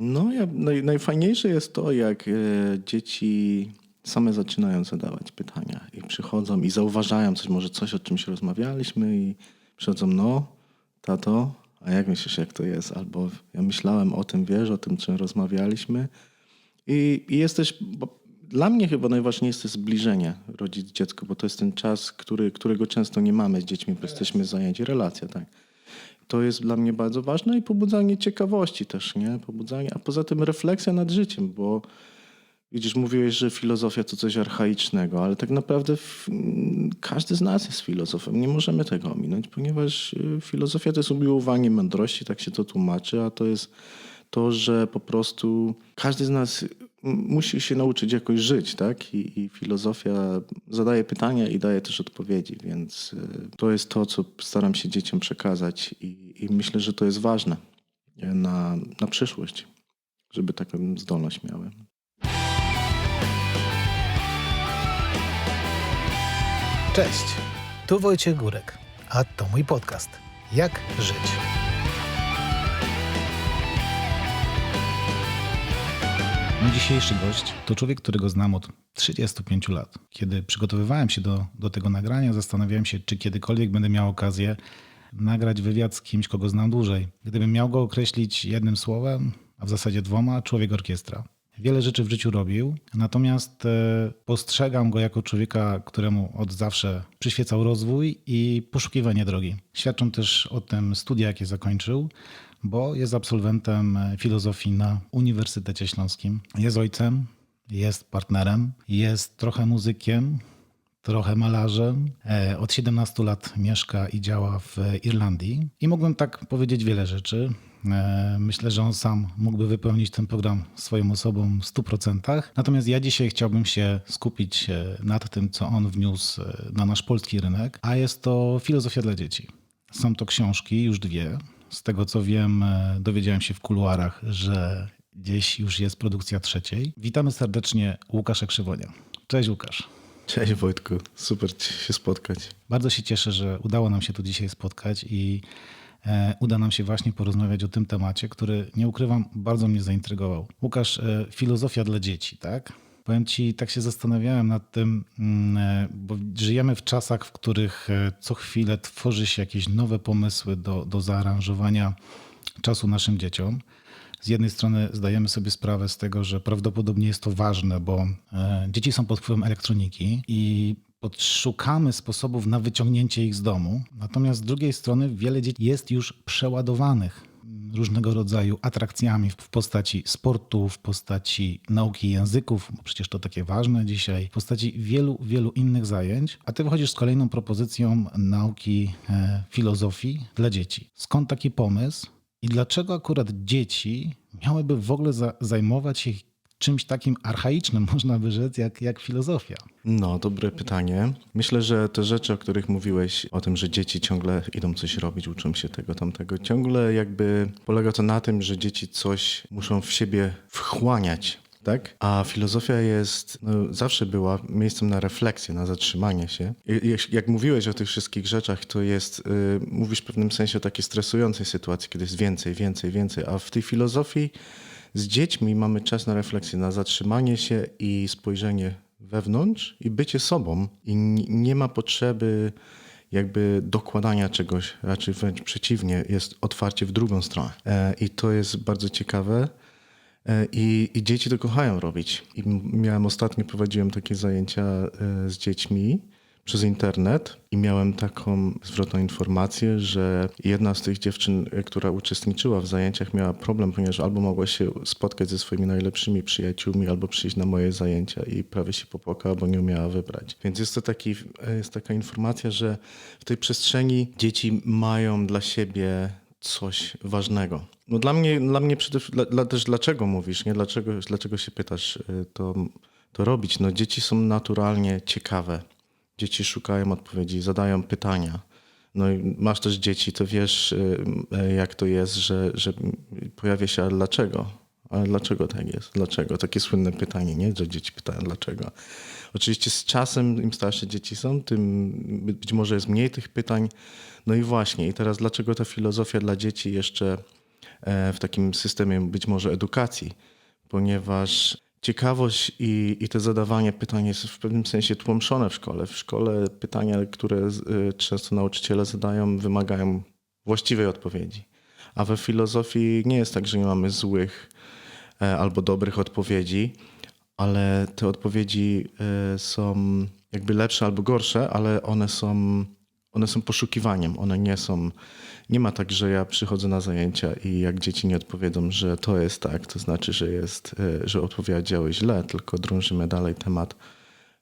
No, ja, naj, najfajniejsze jest to, jak e, dzieci same zaczynają zadawać pytania i przychodzą i zauważają coś, może coś, o czymś rozmawialiśmy i przychodzą, no, tato, a jak myślisz, jak to jest? Albo ja myślałem o tym, wiesz, o tym, czym rozmawialiśmy. I, i jesteś, bo dla mnie chyba najważniejsze jest zbliżenie rodzic-dziecko, bo to jest ten czas, który, którego często nie mamy z dziećmi, bo jesteśmy zajęci. Relacja, tak. To jest dla mnie bardzo ważne i pobudzanie ciekawości też, nie? Pobudzanie, a poza tym refleksja nad życiem, bo widzisz, mówiłeś, że filozofia to coś archaicznego, ale tak naprawdę każdy z nas jest filozofem. Nie możemy tego ominąć, ponieważ y, filozofia to jest umiłowanie mądrości, tak się to tłumaczy, a to jest to, że po prostu każdy z nas musi się nauczyć jakoś żyć, tak? I, I, filozofia zadaje pytania i daje też odpowiedzi, więc y, to jest to, co staram się dzieciom przekazać i, i myślę, że to jest ważne na, na przyszłość, żeby taką zdolność miały. Cześć, tu Wojciech Górek, a to mój podcast Jak żyć. Mój dzisiejszy gość to człowiek, którego znam od 35 lat. Kiedy przygotowywałem się do, do tego nagrania, zastanawiałem się, czy kiedykolwiek będę miał okazję nagrać wywiad z kimś, kogo znam dłużej. Gdybym miał go określić jednym słowem, a w zasadzie dwoma, człowiek orkiestra. Wiele rzeczy w życiu robił, natomiast e, postrzegam go jako człowieka, któremu od zawsze przyświecał rozwój i poszukiwanie drogi. Świadczą też o tym studia, jakie zakończył bo jest absolwentem filozofii na Uniwersytecie Śląskim. Jest ojcem, jest partnerem, jest trochę muzykiem, trochę malarzem. E, od 17 lat mieszka i działa w Irlandii. I mógłbym tak powiedzieć wiele rzeczy. E, myślę, że on sam mógłby wypełnić ten program swoją osobą w 100%. Natomiast ja dzisiaj chciałbym się skupić e, nad tym, co on wniósł na nasz polski rynek, a jest to filozofia dla dzieci. Są to książki, już dwie. Z tego co wiem, e, dowiedziałem się w kuluarach, że gdzieś już jest produkcja trzeciej. Witamy serdecznie Łukasza Krzywonia. Cześć Łukasz. Cześć Wojtku, super się spotkać. Bardzo się cieszę, że udało nam się tu dzisiaj spotkać i e, uda nam się właśnie porozmawiać o tym temacie, który nie ukrywam, bardzo mnie zaintrygował. Łukasz, e, filozofia dla dzieci, tak? Powiem ci, tak się zastanawiałem nad tym, mm, e, bo żyjemy w czasach, w których e, co chwilę tworzy się jakieś nowe pomysły do, do zaaranżowania czasu naszym dzieciom. Z jednej strony zdajemy sobie sprawę z tego, że prawdopodobnie jest to ważne, bo e, dzieci są pod wpływem elektroniki i podszukamy sposobów na wyciągnięcie ich z domu. Natomiast z drugiej strony wiele dzieci jest już przeładowanych różnego rodzaju atrakcjami w postaci sportu, w postaci nauki języków, bo przecież to takie ważne dzisiaj, w postaci wielu, wielu innych zajęć, a ty wychodzisz z kolejną propozycją nauki e, filozofii dla dzieci. Skąd taki pomysł i dlaczego akurat dzieci miałyby w ogóle za, zajmować się czymś takim archaicznym, można by rzec, jak, jak filozofia? No, dobre pytanie. Myślę, że te rzeczy, o których mówiłeś, o tym, że dzieci ciągle idą coś robić, uczą się tego, tamtego, ciągle jakby polega to na tym, że dzieci coś muszą w siebie wchłaniać. Tak? A filozofia jest, no, zawsze była miejscem na refleksję, na zatrzymanie się. I, jak mówiłeś o tych wszystkich rzeczach, to jest, yy, mówisz w pewnym sensie o takiej stresującej sytuacji, kiedy jest więcej, więcej, więcej. A w tej filozofii z dziećmi mamy czas na refleksję, na zatrzymanie się i spojrzenie wewnątrz i bycie sobą. I nie ma potrzeby jakby dokładania czegoś, raczej wręcz przeciwnie, jest otwarcie w drugą stronę. E, I to jest bardzo ciekawe. E, I, I, dzieci to kochają robić. I miałem ostatnio, prowadziłem takie zajęcia e, z dziećmi przez internet i miałem taką zwrotną informację, że jedna z tych dziewczyn, która uczestniczyła w zajęciach, miała problem, ponieważ albo mogła się spotkać ze swoimi najlepszymi przyjaciółmi, albo przyjść na moje zajęcia i prawie się popłakała, bo nie umiała wybrać. Więc jest to taki, jest taka informacja, że w tej przestrzeni dzieci mają dla siebie coś ważnego. No dla mnie, dla mnie przede wszystkim, dla, też dlaczego mówisz, nie? Dlaczego, dlaczego się pytasz y, to, to robić? No dzieci są naturalnie ciekawe Dzieci szukają odpowiedzi, zadają pytania. No i masz też dzieci, to wiesz, y, y, jak to jest, że, że pojawia się, ale dlaczego? Ale dlaczego tak jest? Dlaczego? Takie słynne pytanie, nie? Że dzieci pytają, dlaczego? Oczywiście z czasem, im starsze dzieci są, tym być może jest mniej tych pytań. No i właśnie, i teraz dlaczego ta filozofia dla dzieci jeszcze e, w takim systemie być może edukacji, ponieważ ciekawość i, i to zadawanie pytań jest w pewnym sensie tłamszone w szkole. W szkole pytania, które y, często nauczyciele zadają, wymagają właściwej odpowiedzi. A we filozofii nie jest tak, że nie mamy złych e, albo dobrych odpowiedzi, ale te odpowiedzi e, są jakby lepsze albo gorsze, ale one są, one są poszukiwaniem, one nie są. Nie ma tak, że ja przychodzę na zajęcia i jak dzieci nie odpowiedzą, że to jest tak, to znaczy, że jest, e, że odpowiedziały źle, tylko drążymy dalej temat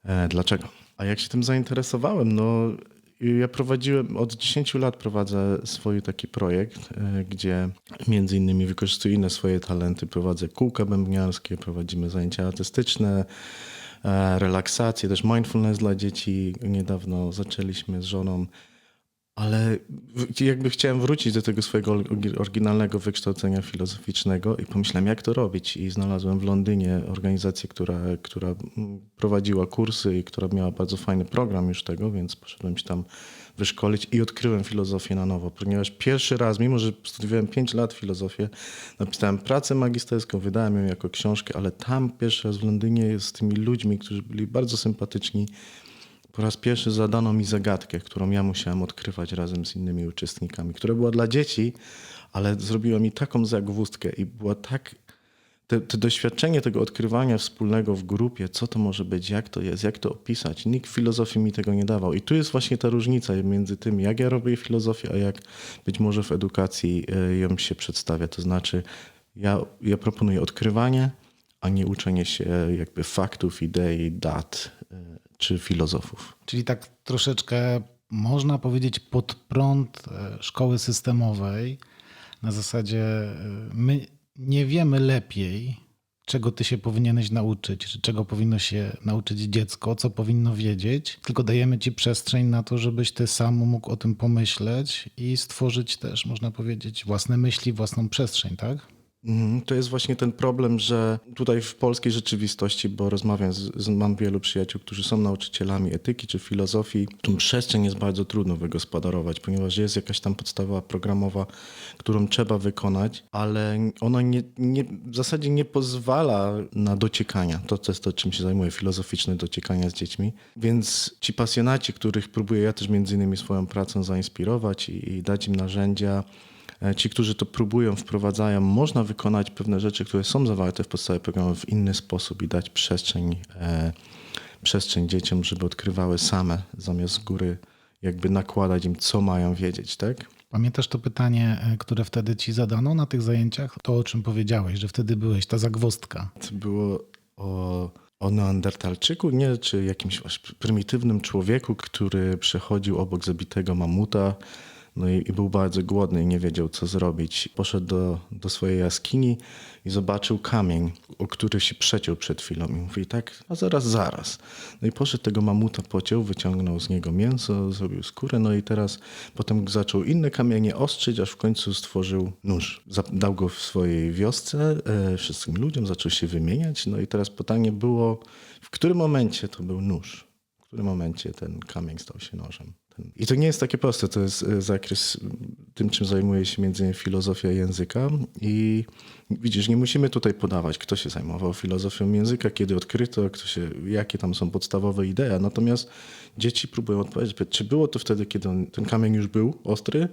e, dlaczego. A jak się tym zainteresowałem, no ja prowadziłem, od 10 lat prowadzę swój taki projekt, e, gdzie między innymi wykorzystuję inne swoje talenty, prowadzę kółka bębniarskie, prowadzimy zajęcia artystyczne, e, relaksacje, też mindfulness dla dzieci. Niedawno zaczęliśmy z żoną ale jakby chciałem wrócić do tego swojego oryginalnego wykształcenia filozoficznego i pomyślałem, jak to robić. I znalazłem w Londynie organizację, która, która prowadziła kursy i która miała bardzo fajny program już tego, więc poszedłem się tam wyszkolić i odkryłem filozofię na nowo, ponieważ pierwszy raz, mimo że studiowałem 5 lat filozofię, napisałem pracę magisterską, wydałem ją jako książkę, ale tam pierwszy raz w Londynie z tymi ludźmi, którzy byli bardzo sympatyczni, po raz pierwszy zadano mi zagadkę, którą ja musiałem odkrywać razem z innymi uczestnikami, która była dla dzieci, ale zrobiła mi taką zagwózdkę i była tak. To, to doświadczenie tego odkrywania wspólnego w grupie, co to może być, jak to jest, jak to opisać. Nikt filozofii mi tego nie dawał. I tu jest właśnie ta różnica między tym, jak ja robię filozofię, a jak być może w edukacji e, ją się przedstawia. To znaczy, ja, ja proponuję odkrywanie, a nie uczenie się jakby faktów, idei, dat e, czy filozofów. Czyli tak troszeczkę można powiedzieć pod prąd e, szkoły systemowej na zasadzie e, my nie wiemy lepiej, czego ty się powinieneś nauczyć, czy czego powinno się nauczyć dziecko, co powinno wiedzieć, tylko dajemy ci przestrzeń na to, żebyś ty sam mógł o tym pomyśleć i stworzyć też, można powiedzieć, własne myśli, własną przestrzeń, tak? Mhm, To jest właśnie ten problem, że tutaj w polskiej rzeczywistości, bo rozmawiam, z, z, mam wielu przyjaciół, którzy są nauczycielami etyki czy filozofii, tą przestrzeń jest bardzo trudno wygospodarować, ponieważ jest jakaś tam podstawa programowa, którą trzeba wykonać, ale ona nie, nie, w zasadzie nie pozwala na dociekania. To, to jest to, czym się zajmuję, filozoficzne dociekania z dziećmi. Więc ci pasjonaci, których próbuję ja też między innymi swoją pracą zainspirować i, i dać im narzędzia, Ci, którzy to próbują, wprowadzają, można wykonać pewne rzeczy, które są zawarte w podstawie programu w inny sposób i dać przestrzeń, e, przestrzeń dzieciom, żeby odkrywały same, zamiast z góry jakby nakładać im, co mają wiedzieć, tak? Pamiętasz to pytanie, e, które wtedy ci zadano na tych zajęciach? To, o czym powiedziałeś, że wtedy byłeś, ta zagwozdka. To było o, o Neandertalczyku, nie, czy jakimś prymitywnym człowieku, który przechodził obok zabitego mamuta, no i, i był bardzo głodny i nie wiedział, co zrobić. Poszedł do, do swojej jaskini i zobaczył kamień, o który się przeciął przed chwilą. I mówi tak, a zaraz, zaraz. No i poszedł tego mamuta, pociął, wyciągnął z niego mięso, zrobił skórę, no i teraz potem zaczął inne kamienie ostrzyć, aż w końcu stworzył nóż. Dał go w swojej wiosce e, wszystkim ludziom, zaczął się wymieniać. No i teraz pytanie było, w którym momencie to był nóż? W którym momencie ten kamień stał się nożem? I to nie jest takie proste, to jest e, zakres tym, czym zajmuje się między innymi filozofia języka. I widzisz, nie musimy tutaj podawać, kto się zajmował filozofią języka, kiedy odkryto, kto się, jakie tam są podstawowe idee, natomiast dzieci próbują odpowiedzieć, czy było to wtedy, kiedy on, ten kamień już był ostry,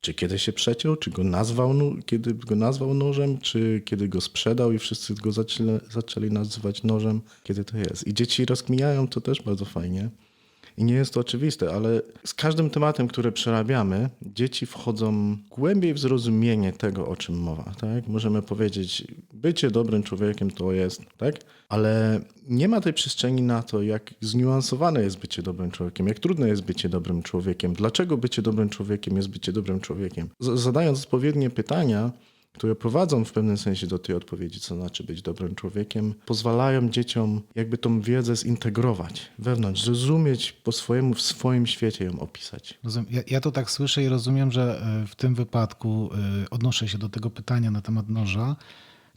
czy kiedy się przeciął, czy go nazwał, kiedy go nazwał nożem, czy kiedy go sprzedał i wszyscy go zaczęli, zaczęli nazywać nożem, kiedy to jest. I dzieci rozkminiają to też bardzo fajnie. I nie jest to oczywiste, ale z każdym tematem, który przerabiamy, dzieci wchodzą głębiej w zrozumienie tego, o czym mowa. Tak? Możemy powiedzieć, bycie dobrym człowiekiem to jest, tak? ale nie ma tej przestrzeni na to, jak zniuansowane jest bycie dobrym człowiekiem, jak trudne jest bycie dobrym człowiekiem, dlaczego bycie dobrym człowiekiem jest bycie dobrym człowiekiem. Z- zadając odpowiednie pytania, które prowadzą w pewnym sensie do tej odpowiedzi, co znaczy być dobrym człowiekiem, pozwalają dzieciom jakby tą wiedzę zintegrować wewnątrz, zrozumieć po swojemu, w swoim świecie ją opisać. Ja, ja to tak słyszę i rozumiem, że e, w tym wypadku e, odnoszę się do tego pytania na temat noża.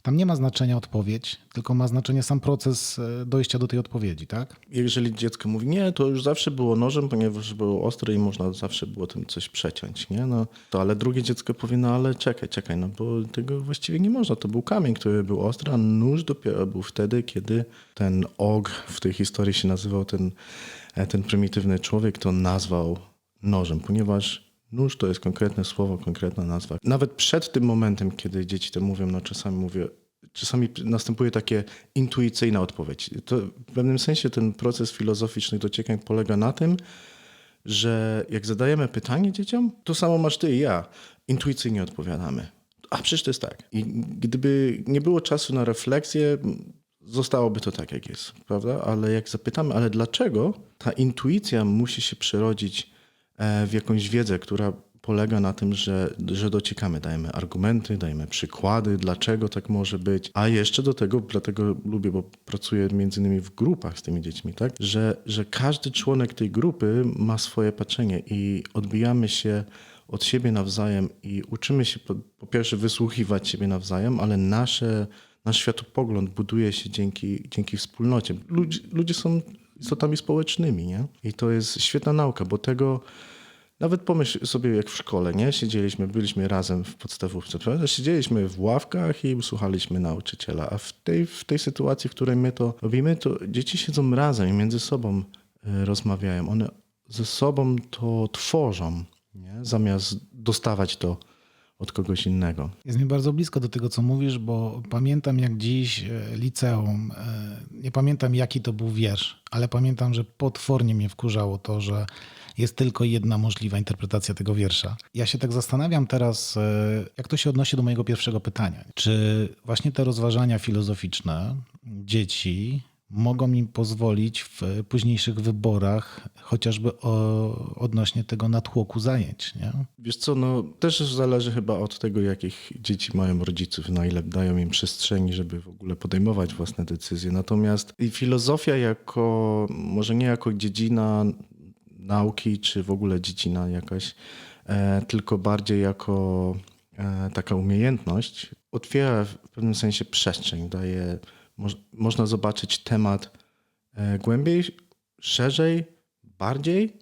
Tam nie ma znaczenia odpowiedź, tylko ma znaczenie sam proces e, dojścia do tej odpowiedzi, tak? Jeżeli dziecko mówi, nie, to już zawsze było nożem, ponieważ było ostre i można zawsze było tym coś przeciąć, nie? No, to ale drugie dziecko powie, no ale czekaj, czekaj, no bo tego właściwie nie można. To był kamień, który był ostry, a nóż dopiero był wtedy, kiedy ten og w tej historii się nazywał ten, e, ten prymitywny człowiek, to nazwał nożem, ponieważ nóż to jest konkretne słowo, konkretna nazwa. Nawet przed tym momentem, kiedy dzieci to mówią, no czasami mówię, czasami następuje takie intuicyjna odpowiedź. To w pewnym sensie ten proces filozoficznych dociekań polega na tym, że jak zadajemy pytanie dzieciom, to samo masz ty i ja. Intuicyjnie odpowiadamy. A przecież to jest tak. I gdyby nie było czasu na refleksję, zostałoby to tak, jak jest, prawda? Ale jak zapytamy, ale dlaczego ta intuicja musi się przerodzić w jakąś wiedzę, która polega na tym, że, że dociekamy, dajemy argumenty, dajemy przykłady, dlaczego tak może być, a jeszcze do tego, dlatego lubię, bo pracuję między innymi w grupach z tymi dziećmi, tak, że, że każdy członek tej grupy ma swoje patrzenie i odbijamy się od siebie nawzajem i uczymy się po, po pierwsze wysłuchiwać siebie nawzajem, ale nasze, nasz światopogląd buduje się dzięki, dzięki wspólnocie. Ludzie, ludzie są istotami społecznymi, nie? I to jest świetna nauka, bo tego nawet pomyśl sobie, jak w szkole, nie? Siedzieliśmy, byliśmy razem w podstawówce, prawda? Siedzieliśmy w ławkach i słuchaliśmy nauczyciela, a w tej, w tej sytuacji, w której my to robimy, to dzieci siedzą razem i między sobą e, rozmawiają. One ze sobą to tworzą, nie? Zamiast dostawać to od kogoś innego. Jest mi bardzo blisko do tego, co mówisz, bo pamiętam jak dziś e, liceum, e, nie pamiętam jaki to był wiersz, ale pamiętam, że potwornie mnie wkurzało to, że jest tylko jedna możliwa interpretacja tego wiersza. Ja się tak zastanawiam teraz, e, jak to się odnosi do mojego pierwszego pytania. Czy właśnie te rozważania filozoficzne dzieci mogą im pozwolić w późniejszych wyborach, chociażby o, odnośnie tego natłoku zajęć, nie? Wiesz co, no też zależy chyba od tego, jakich dzieci mają rodziców, na ile dają im przestrzeni, żeby w ogóle podejmować własne decyzje. Natomiast filozofia jako, może nie jako dziedzina nauki, czy w ogóle dziedzina jakaś, e, tylko bardziej jako e, taka umiejętność, otwiera w pewnym sensie przestrzeń, daje, moż, można zobaczyć temat e, głębiej, szerzej, bardziej,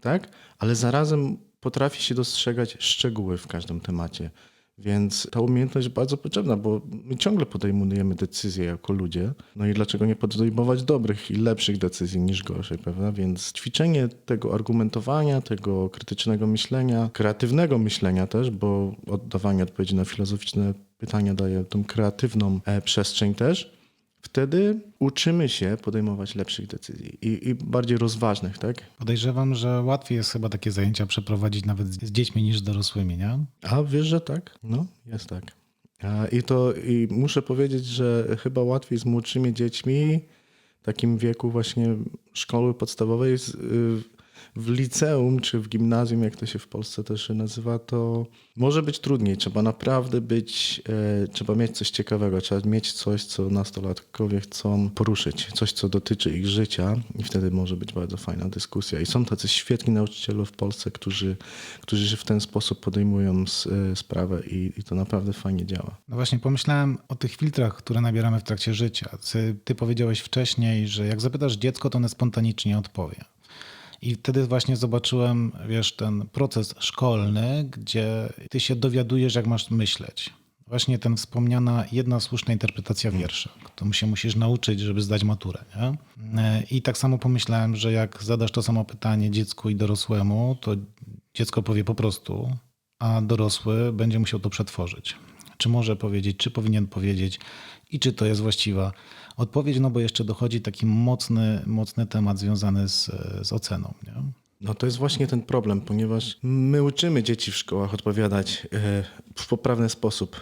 tak? ale zarazem potrafi się dostrzegać szczegóły w każdym temacie. Więc ta umiejętność jest bardzo potrzebna, bo my ciągle podejmujemy decyzje jako ludzie. No i dlaczego nie podejmować dobrych i lepszych decyzji niż gorszych, prawda? Więc ćwiczenie tego argumentowania, tego krytycznego myślenia, kreatywnego myślenia też, bo oddawanie odpowiedzi na filozoficzne pytania daje tą kreatywną e, przestrzeń też. Wtedy uczymy się podejmować lepszych decyzji i, i bardziej rozważnych, tak? Podejrzewam, że łatwiej jest chyba takie zajęcia przeprowadzić nawet z dziećmi niż z dorosłymi, nie? A wiesz, że tak? No, jest tak. I to i muszę powiedzieć, że chyba łatwiej z młodszymi dziećmi, w takim wieku właśnie szkoły podstawowej, z, y, w liceum czy w gimnazjum, jak to się w Polsce też nazywa, to może być trudniej. Trzeba naprawdę być, e, trzeba mieć coś ciekawego, trzeba mieć coś, co nastolatkowie chcą poruszyć, coś, co dotyczy ich życia i wtedy może być bardzo fajna dyskusja. I są tacy świetni nauczyciele w Polsce, którzy, którzy w ten sposób podejmują e, sprawę i, i to naprawdę fajnie działa. No właśnie, pomyślałem o tych filtrach, które nabieramy w trakcie życia. Ty, ty powiedziałeś wcześniej, że jak zapytasz dziecko, to one spontanicznie odpowie. I wtedy właśnie zobaczyłem, wiesz, ten proces szkolny, gdzie ty się dowiadujesz, jak masz myśleć. Właśnie ten wspomniana jedna słuszna interpretacja wiersza, którą się musisz nauczyć, żeby zdać maturę. Nie? I tak samo pomyślałem, że jak zadasz to samo pytanie dziecku i dorosłemu, to dziecko powie po prostu, a dorosły będzie musiał to przetworzyć. Czy może powiedzieć, czy powinien powiedzieć i czy to jest właściwa odpowiedź, no bo jeszcze dochodzi taki mocny, mocny temat związany z, z oceną. Nie? No to jest właśnie ten problem, ponieważ my uczymy dzieci w szkołach odpowiadać e, w poprawny sposób,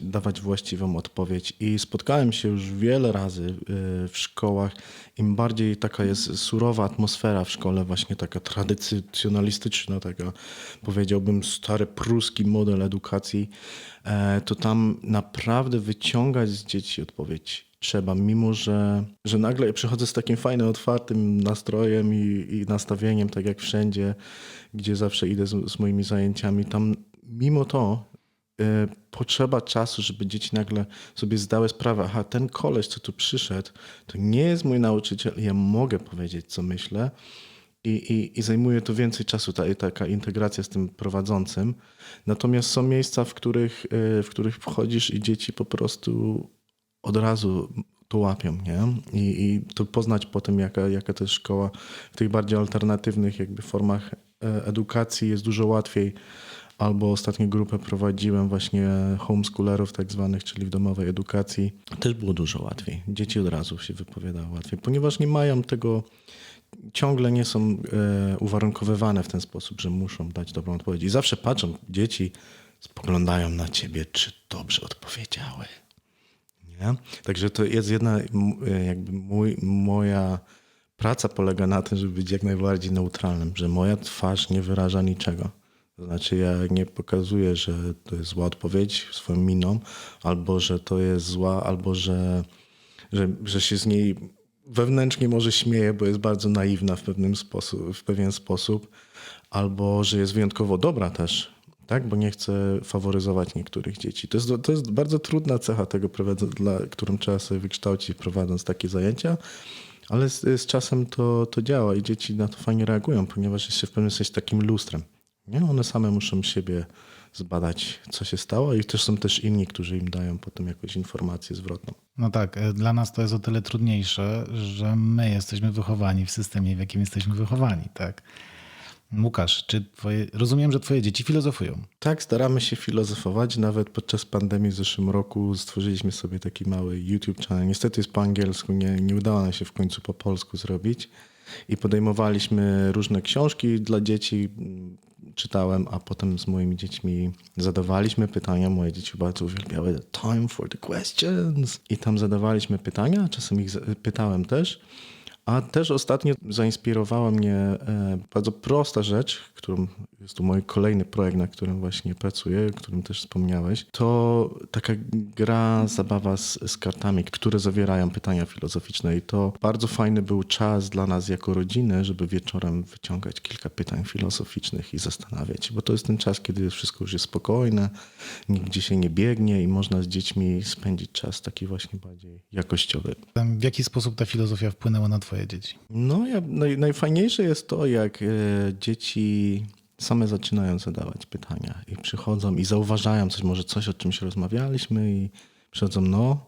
dawać właściwą odpowiedź. I spotkałem się już wiele razy e, w szkołach. Im bardziej taka jest surowa atmosfera w szkole, właśnie taka tradycjonalistyczna, taka powiedziałbym stary pruski model edukacji, e, to tam naprawdę wyciągać z dzieci odpowiedź trzeba, mimo że, że nagle przychodzę z takim fajnym, otwartym nastrojem i, i nastawieniem, tak jak wszędzie, gdzie zawsze idę z, z moimi zajęciami, tam mimo to e, potrzeba czasu, żeby dzieci nagle sobie zdały sprawę, aha, ten koleś, co tu przyszedł, to nie jest mój nauczyciel, ja mogę powiedzieć, co myślę i, i, i zajmuje to więcej czasu, ta, taka integracja z tym prowadzącym. Natomiast są miejsca, w których, e, w których wchodzisz i dzieci po prostu razu to łapią, nie? I, i to poznać potem, jaka, jaka to jest szkoła w tych bardziej alternatywnych jakby formach e, edukacji jest dużo łatwiej. Albo ostatnio grupę prowadziłem właśnie homeschoolerów tak zwanych, czyli w domowej edukacji. Też było dużo łatwiej. Dzieci od razu się wypowiadały łatwiej, ponieważ nie mają tego, ciągle nie są e, uwarunkowywane w ten sposób, że muszą dać dobrą odpowiedź. I zawsze patrzą, dzieci spoglądają na ciebie, czy dobrze odpowiedziały. Nie? Także to jest jedna, m- jakby mój, moja praca polega na tym, żeby być jak najbardziej neutralnym, że moja twarz nie wyraża niczego. To znaczy ja nie pokazuję, że to jest zła odpowiedź swoją miną, albo że to jest zła, albo że, że, że się z niej wewnętrznie może śmieję, bo jest bardzo naiwna w, pewnym sposób, w pewien sposób, albo że jest wyjątkowo dobra też, tak? bo nie chcę faworyzować niektórych dzieci. To jest, to jest bardzo trudna cecha tego, dla, którą trzeba sobie wykształcić prowadząc takie zajęcia, ale z, z czasem to, to działa i dzieci na to fajnie reagują, ponieważ jest się w pewnym sensie takim lustrem. Nie? One same muszą siebie zbadać, co się stało i też są też inni, którzy im dają potem jakąś informację zwrotną. No tak, e, dla nas to jest o tyle trudniejsze, że my jesteśmy wychowani w systemie, w jakim jesteśmy wychowani, tak? Łukasz, czy twoje, rozumiem, że twoje dzieci filozofują. Tak, staramy się filozofować. Nawet podczas pandemii w zeszłym roku stworzyliśmy sobie taki mały YouTube channel. Niestety jest po angielsku, nie, nie udało nam się w końcu po polsku zrobić. I podejmowaliśmy różne książki dla dzieci, mm, czytałem, a potem z moimi dziećmi zadawaliśmy pytania. Moje dzieci bardzo uwielbiały time for the questions. I tam zadawaliśmy pytania, czasem ich pytałem też. A też ostatnio zainspirowała mnie e, bardzo prosta rzecz, którą jest tu mój kolejny projekt, na którym właśnie pracuję, o którym też wspomniałeś. To taka gra, zabawa z, z kartami, które zawierają pytania filozoficzne. I to bardzo fajny był czas dla nas jako rodziny, żeby wieczorem wyciągać kilka pytań filozoficznych i zastanawiać się, bo to jest ten czas, kiedy wszystko już jest spokojne, nigdzie się nie biegnie i można z dziećmi spędzić czas taki właśnie bardziej jakościowy. W jaki sposób ta filozofia wpłynęła na twoje dzieci? No, ja, naj, najfajniejsze jest to, jak e, dzieci same zaczynają zadawać pytania i przychodzą i zauważają coś, może coś, o czymś rozmawialiśmy i przychodzą, no,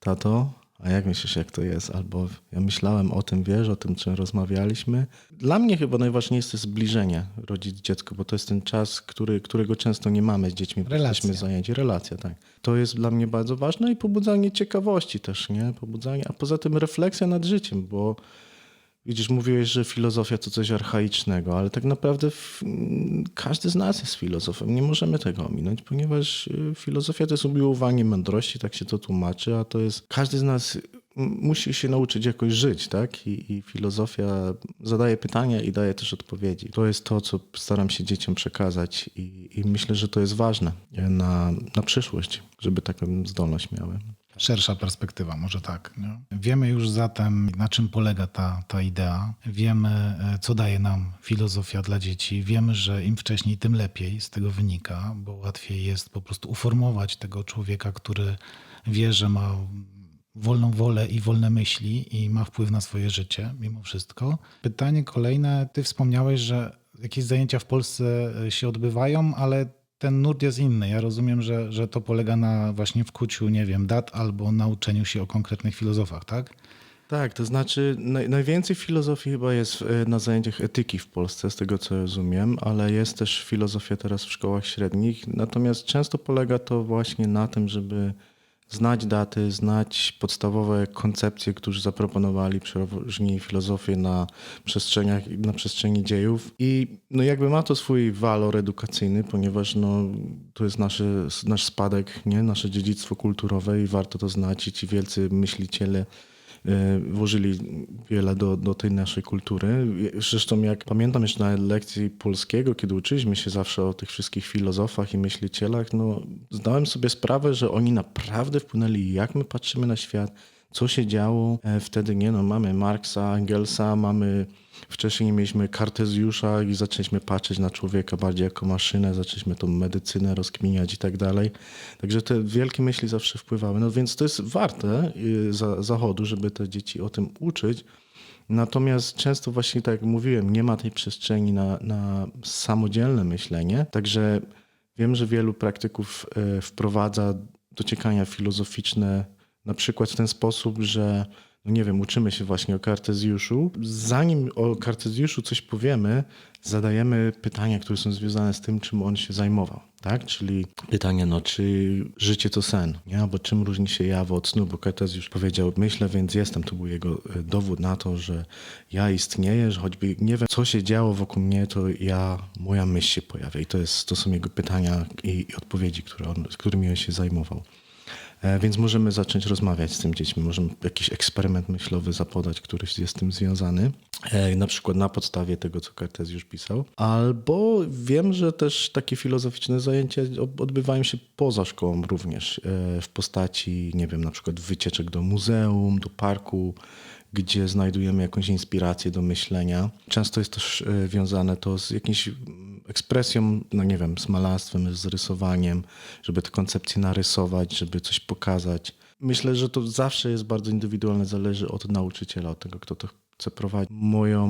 tato, a jak myślisz, jak to jest? Albo ja myślałem o tym, wiesz, o tym, czym rozmawialiśmy. Dla mnie chyba najważniejsze jest zbliżenie rodzic-dziecko, bo to jest ten czas, który, którego często nie mamy z dziećmi, bo jesteśmy zajęci. Relacja, tak. To jest dla mnie bardzo ważne i pobudzanie ciekawości też, nie? Pobudzanie, a poza tym refleksja nad życiem, bo Widzisz, mówiłeś, że filozofia to coś archaicznego, ale tak naprawdę każdy z nas jest filozofem. Nie możemy tego ominąć, ponieważ y, filozofia to jest umiłowanie mądrości, tak się to tłumaczy, a to jest każdy z nas musi się nauczyć jakoś żyć, tak? I, I filozofia zadaje pytania i daje też odpowiedzi. To jest to, co staram się dzieciom przekazać i, i myślę, że to jest ważne na, na przyszłość, żeby taką zdolność miały. Szersza perspektywa, może tak. Nie? Wiemy już zatem, na czym polega ta, ta idea. Wiemy, e, co daje nam filozofia dla dzieci. Wiemy, że im wcześniej, tym lepiej z tego wynika, bo łatwiej jest po prostu uformować tego człowieka, który wie, że ma wolną wolę i wolne myśli i ma wpływ na swoje życie mimo wszystko. Pytanie kolejne. Ty wspomniałeś, że jakieś zajęcia w Polsce e, się odbywają, ale ten nurt jest inny. Ja rozumiem, że, że to polega na właśnie wkuciu, nie wiem, dat albo nauczeniu się o konkretnych filozofach, tak? Tak, to znaczy naj, najwięcej filozofii chyba jest e, na zajęciach etyki w Polsce, z tego co rozumiem, ale jest też filozofia teraz w szkołach średnich. Natomiast często polega to właśnie na tym, żeby znać daty, znać podstawowe koncepcje, które zaproponowali przeróżni filozofie na przestrzeniach, na przestrzeni dziejów. I no jakby ma to swój walor edukacyjny, ponieważ no, to jest nasze, nasz spadek, nie? nasze dziedzictwo kulturowe i warto to znać i ci wielcy myśliciele włożyli wiele do, do tej naszej kultury. Zresztą jak pamiętam jeszcze na lekcji polskiego, kiedy uczyliśmy się zawsze o tych wszystkich filozofach i myślicielach, no zdałem sobie sprawę, że oni naprawdę wpłynęli jak my patrzymy na świat, co się działo e, wtedy, nie no, mamy Marksa, Engelsa, mamy, wcześniej mieliśmy Kartezjusza i zaczęliśmy patrzeć na człowieka bardziej jako maszynę, zaczęliśmy tą medycynę rozkminiać i tak dalej. Także te wielkie myśli zawsze wpływały. No więc to jest warte y, za, zachodu, żeby te dzieci o tym uczyć. Natomiast często właśnie tak jak mówiłem, nie ma tej przestrzeni na, na samodzielne myślenie. Także wiem, że wielu praktyków e, wprowadza dociekania filozoficzne na przykład w ten sposób, że no nie wiem, uczymy się właśnie o Kartezjuszu. Zanim o Kartezjuszu coś powiemy, zadajemy pytania, które są związane z tym, czym on się zajmował. Tak? Czyli pytanie, no, czy życie to sen? Nie? Albo czym różni się jawo od snu? Bo Kartezjusz powiedział, myślę, więc jestem. To był jego e, dowód na to, że ja istnieję, że choćby nie wiem, co się działo wokół mnie, to ja, moja myśl się pojawia. I to, jest, to są jego pytania i, i odpowiedzi, które on, którymi on się zajmował. E, Więc możemy zacząć rozmawiać z tym dziećmi, możemy jakiś eksperyment myślowy zapodać, który jest z tym związany, e, na przykład na podstawie tego, co Kartezjusz pisał. Albo wiem, że też takie filozoficzne zajęcia odbywają się poza szkołą również, e, w postaci, nie wiem, na przykład wycieczek do muzeum, do parku, gdzie znajdujemy jakąś inspirację do myślenia. Często jest też wiązane to z jakimś ekspresją, no nie wiem, z malarstwem, z rysowaniem, żeby te koncepcje narysować, żeby coś pokazać. Myślę, że to zawsze jest bardzo indywidualne, zależy od nauczyciela, od tego, kto to chce prowadzić. Moją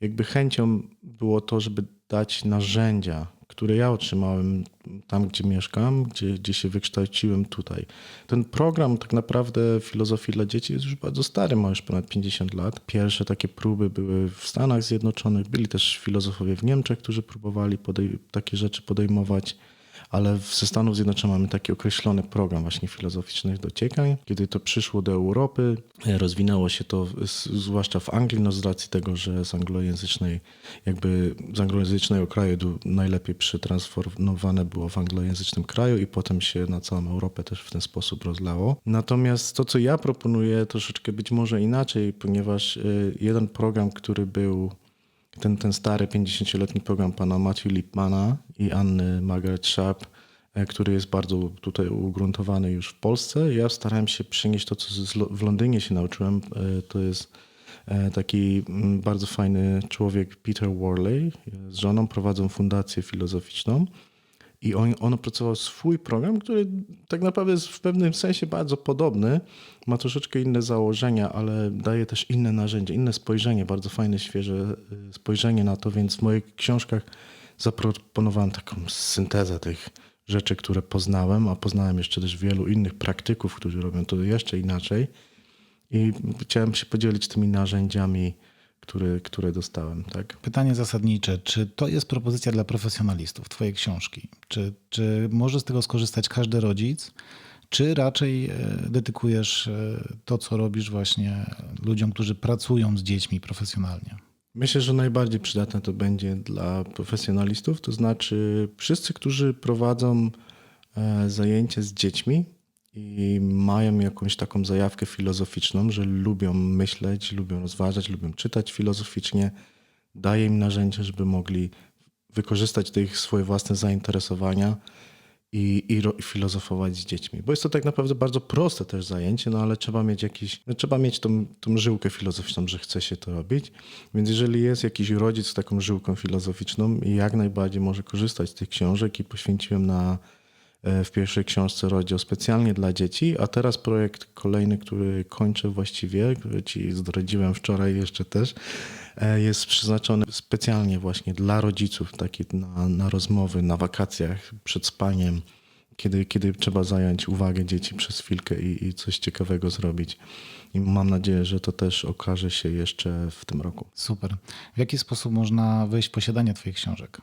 jakby chęcią było to, żeby dać narzędzia, które ja otrzymałem tam, gdzie mieszkam, gdzie, gdzie się wykształciłem tutaj. Ten program tak naprawdę filozofii dla dzieci jest już bardzo stary, ma już ponad 50 lat. Pierwsze takie próby były w Stanach Zjednoczonych, byli też filozofowie w Niemczech, którzy próbowali takie rzeczy podejmować ale ze Stanów Zjednoczonych mamy taki określony program właśnie filozoficznych dociekań. Kiedy to przyszło do Europy, e, rozwinęło się to zwłaszcza w Anglii, no z racji tego, że z anglojęzycznej, jakby z anglojęzycznego kraju najlepiej przetransformowane było w anglojęzycznym kraju i potem się na całą Europę też w ten sposób rozlało. Natomiast to, co ja proponuję, troszeczkę być może inaczej, ponieważ e, jeden program, który był ten, ten stary 50-letni program pana Matthew Lipmana i Anny Margaret Sharp, e, który jest bardzo tutaj ugruntowany już w Polsce. Ja starałem się przynieść to, co w Londynie się nauczyłem. E, To jest e, taki mm, bardzo fajny człowiek, Peter Worley. Z żoną prowadzą fundację filozoficzną. I on, on opracował swój program, który tak naprawdę jest w pewnym sensie bardzo podobny. Ma troszeczkę inne założenia, ale daje też inne narzędzia, inne spojrzenie, bardzo fajne, świeże y, spojrzenie na to, więc w moich książkach zaproponowałem taką syntezę tych rzeczy, które poznałem, a poznałem jeszcze też wielu innych praktyków, którzy robią to jeszcze inaczej. I chciałem się podzielić tymi narzędziami, które, które dostałem. Tak? Pytanie zasadnicze, czy to jest propozycja dla profesjonalistów, twojej książki? Czy, czy może z tego skorzystać każdy rodzic? Czy raczej e, dedykujesz e, to, co robisz właśnie ludziom, którzy pracują z dziećmi profesjonalnie? Myślę, że najbardziej przydatne to będzie dla profesjonalistów, to znaczy wszyscy, którzy prowadzą e, zajęcia z dziećmi i mają jakąś taką zajawkę filozoficzną, że lubią myśleć, lubią rozważać, lubią czytać filozoficznie, daje im narzędzia, żeby mogli wykorzystać te ich swoje własne zainteresowania i, i, filozofować z dziećmi. Bo jest to tak naprawdę bardzo proste też zajęcie, no ale trzeba mieć jakiś, no, trzeba mieć tą, tą żyłkę filozoficzną, że chce się to robić. Więc jeżeli jest jakiś rodzic z taką żyłką filozoficzną jak najbardziej może korzystać z tych książek i poświęciłem na w pierwszej książce rozdział specjalnie dla dzieci, a teraz projekt kolejny, który kończę właściwie, który ci zdradziłem wczoraj jeszcze też, e, jest przeznaczony specjalnie właśnie dla rodziców, taki na, na rozmowy, na wakacjach, przed spaniem, kiedy, kiedy trzeba zająć uwagę dzieci przez chwilkę i, i coś ciekawego zrobić. I mam nadzieję, że to też okaże się jeszcze w tym roku. Super. W jaki sposób można wejść w posiadanie twoich książek?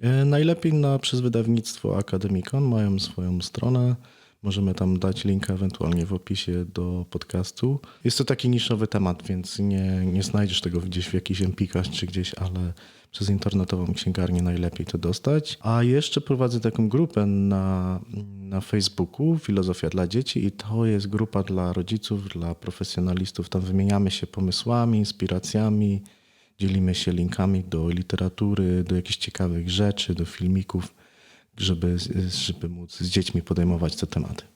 E, Najlepiej na, przez wydawnictwo Akademikon mają swoją stronę. Możemy tam dać linka ewentualnie w opisie do podcastu. Jest to taki niszowy temat, więc nie, nie znajdziesz tego gdzieś w jakichś empikach czy gdzieś, ale przez internetową księgarnię najlepiej to dostać. A jeszcze prowadzę taką grupę na, na Facebooku, Filozofia dla Dzieci i to jest grupa dla rodziców, dla profesjonalistów. Tam wymieniamy się pomysłami, inspiracjami, dzielimy się linkami do literatury, do jakichś ciekawych rzeczy, do filmików, żeby, żeby móc z dziećmi podejmować te tematy.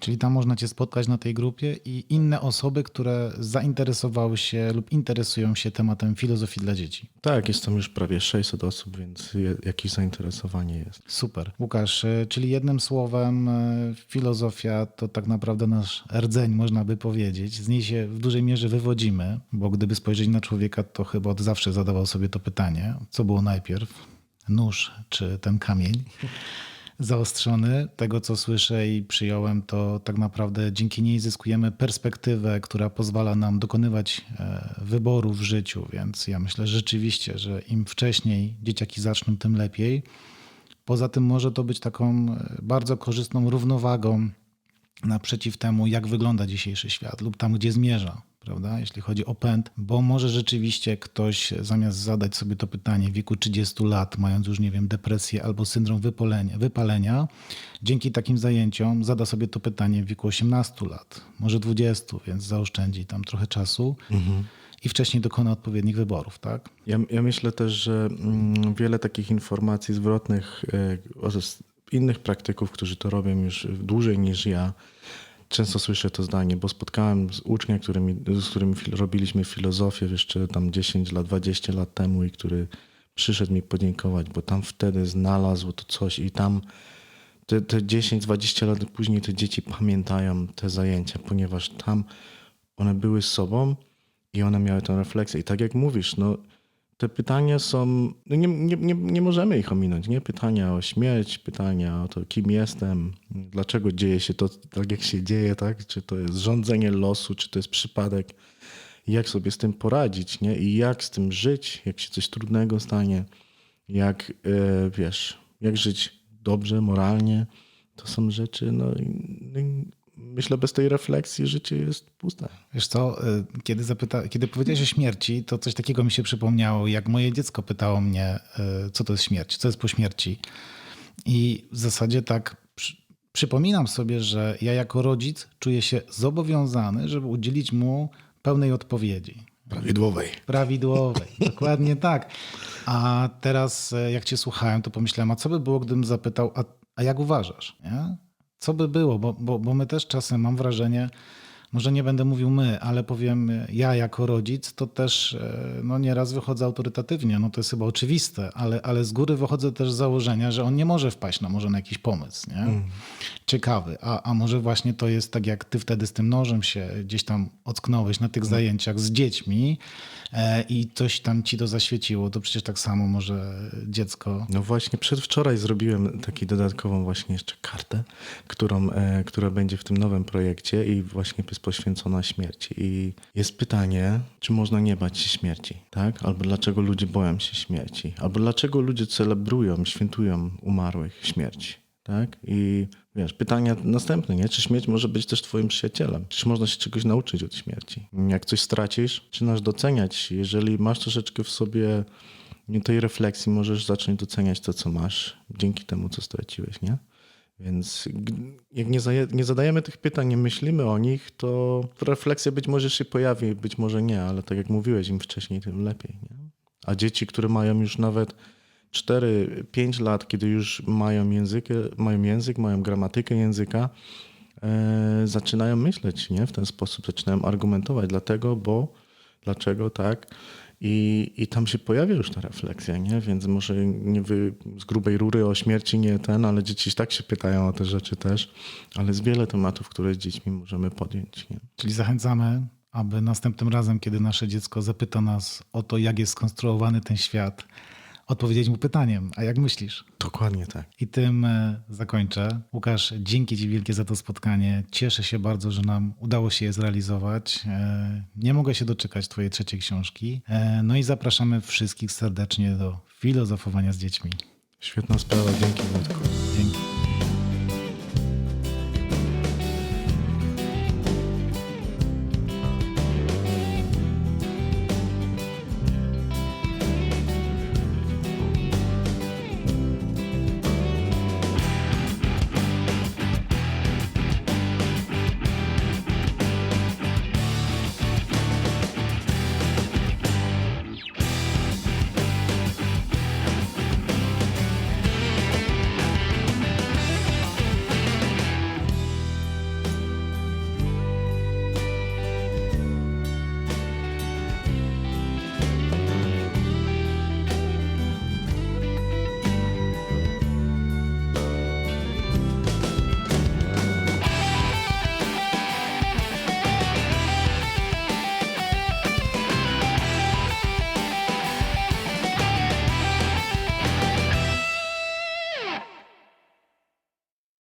Czyli tam można cię spotkać na tej grupie i inne osoby, które zainteresowały się lub interesują się tematem filozofii dla dzieci. Tak, jest tam już prawie 600 osób, więc jakieś zainteresowanie jest. Super. Łukasz, e, czyli jednym słowem e, filozofia to tak naprawdę nasz rdzeń, można by powiedzieć. Z niej się w dużej mierze wywodzimy, bo gdyby spojrzeć na człowieka, to chyba od zawsze zadawał sobie to pytanie, co było najpierw, nóż czy ten kamień zaostrzony. Tego, co słyszę i przyjąłem, to tak naprawdę dzięki niej zyskujemy perspektywę, która pozwala nam dokonywać e, wyboru w życiu, więc ja myślę rzeczywiście, że im wcześniej dzieciaki zaczną, tym lepiej. Poza tym może to być taką e, bardzo korzystną równowagą naprzeciw temu, jak wygląda dzisiejszy świat lub tam, gdzie zmierza, prawda? Jeśli chodzi o pęd, bo może rzeczywiście ktoś zamiast zadać sobie to pytanie w wieku 30 lat, mając już, nie wiem, depresję albo syndrom wypalenia, wypalenia, dzięki takim zajęciom zada sobie to pytanie w wieku 18 lat, może 20, więc zaoszczędzi tam trochę czasu i wcześniej dokona odpowiednich wyborów, tak? Ja, ja myślę też, że mm, wiele takich informacji zwrotnych e, od innych praktyków, którzy to robią już dłużej niż ja, często słyszę to zdanie, bo spotkałem z ucznia, którymi, z którym robiliśmy filozofię jeszcze tam 10 lat, 20 lat temu i który przyszedł mi podziękować, bo tam wtedy znalazł to coś i tam te, te 10-20 lat później te dzieci pamiętają te zajęcia, ponieważ tam one były z sobą i one miały tę refleksję. I tak jak mówisz, no, te pytania są, no nie, nie, nie, nie możemy ich ominąć, nie? Pytania o śmierć, pytania o to, kim jestem, dlaczego dzieje się to tak, jak się dzieje, tak? Czy to jest rządzenie losu, czy to jest przypadek, jak sobie z tym poradzić, nie? I jak z tym żyć, jak się coś trudnego stanie, jak, e, wiesz, jak żyć dobrze, moralnie. To są rzeczy, no, no myślę, bez tej refleksji życie jest puste. Wiesz co, y, kiedy, zapyta, kiedy powiedziałeś o śmierci, to coś takiego mi się przypomniało, jak moje dziecko pytało mnie, y, co to jest śmierć, co jest po śmierci. I w zasadzie tak przy, przypominam sobie, że ja jako rodzic czuję się zobowiązany, żeby udzielić mu pełnej odpowiedzi. Prawidłowej. Prawidłowej, dokładnie tak. A teraz, e, jak cię słuchałem, to pomyślałem, a co by było, gdybym zapytał, a, a jak uważasz? Nie? Co by było? Bo, bo, bo my też czasem, mam wrażenie, może nie będę mówił my, ale powiem ja jako rodzic, to też e, no nieraz wychodzę autorytatywnie, no to jest chyba oczywiste, ale, ale z góry wychodzę też z założenia, że on nie może wpaść na może na jakiś pomysł, nie? Ciekawy. A, a może właśnie to jest tak, jak ty wtedy z tym nożem się gdzieś tam ocknąłeś na tych zajęciach z dziećmi e, i coś tam ci to zaświeciło, to przecież tak samo może dziecko. No właśnie, przedwczoraj zrobiłem taką dodatkową właśnie jeszcze kartę, którą, e, która będzie w tym nowym projekcie i właśnie jest poświęcona śmierci. I jest pytanie, czy można nie bać się śmierci, tak? Albo dlaczego ludzie boją się śmierci? Albo dlaczego ludzie celebrują, świętują umarłych śmierci, tak? I wiesz, pytanie następne, nie? Czy śmierć może być też twoim przyjacielem? Czy można się czegoś nauczyć od śmierci? Jak coś stracisz, zaczynasz doceniać. Jeżeli masz troszeczkę w sobie tej refleksji możesz zacząć doceniać to, co masz, dzięki temu, co straciłeś, nie? Więc jak nie, nie zadajemy tych pytań, nie myślimy o nich, to refleksja być może się pojawi, być może nie, ale tak jak mówiłeś, im wcześniej, tym lepiej. Nie? A dzieci, które mają już nawet 4-5 lat, kiedy już mają, język, mają język, mają gramatykę języka, e, zaczynają myśleć nie? w ten sposób, zaczynają argumentować, dlatego, bo, dlaczego, tak. I, I tam się pojawia już ta refleksja, nie? Więc może nie wy z grubej rury o śmierci nie ten, ale dzieci tak się pytają o te rzeczy też, ale jest wiele tematów, które z dziećmi możemy podjąć, nie? Czyli zachęcamy, aby następnym razem, kiedy nasze dziecko zapyta nas o to, jak jest skonstruowany ten świat, odpowiedzieć mu pytaniem, a jak myślisz? Dokładnie tak. I tym e, zakończę. Łukasz, dzięki Ci wielkie za to spotkanie. Cieszę się bardzo, że nam udało się je zrealizować. E, Nie mogę się doczekać Twojej trzeciej książki. E, No i zapraszamy wszystkich serdecznie do filozofowania z dziećmi. Świetna sprawa, dzięki Wojtku. Dzięki.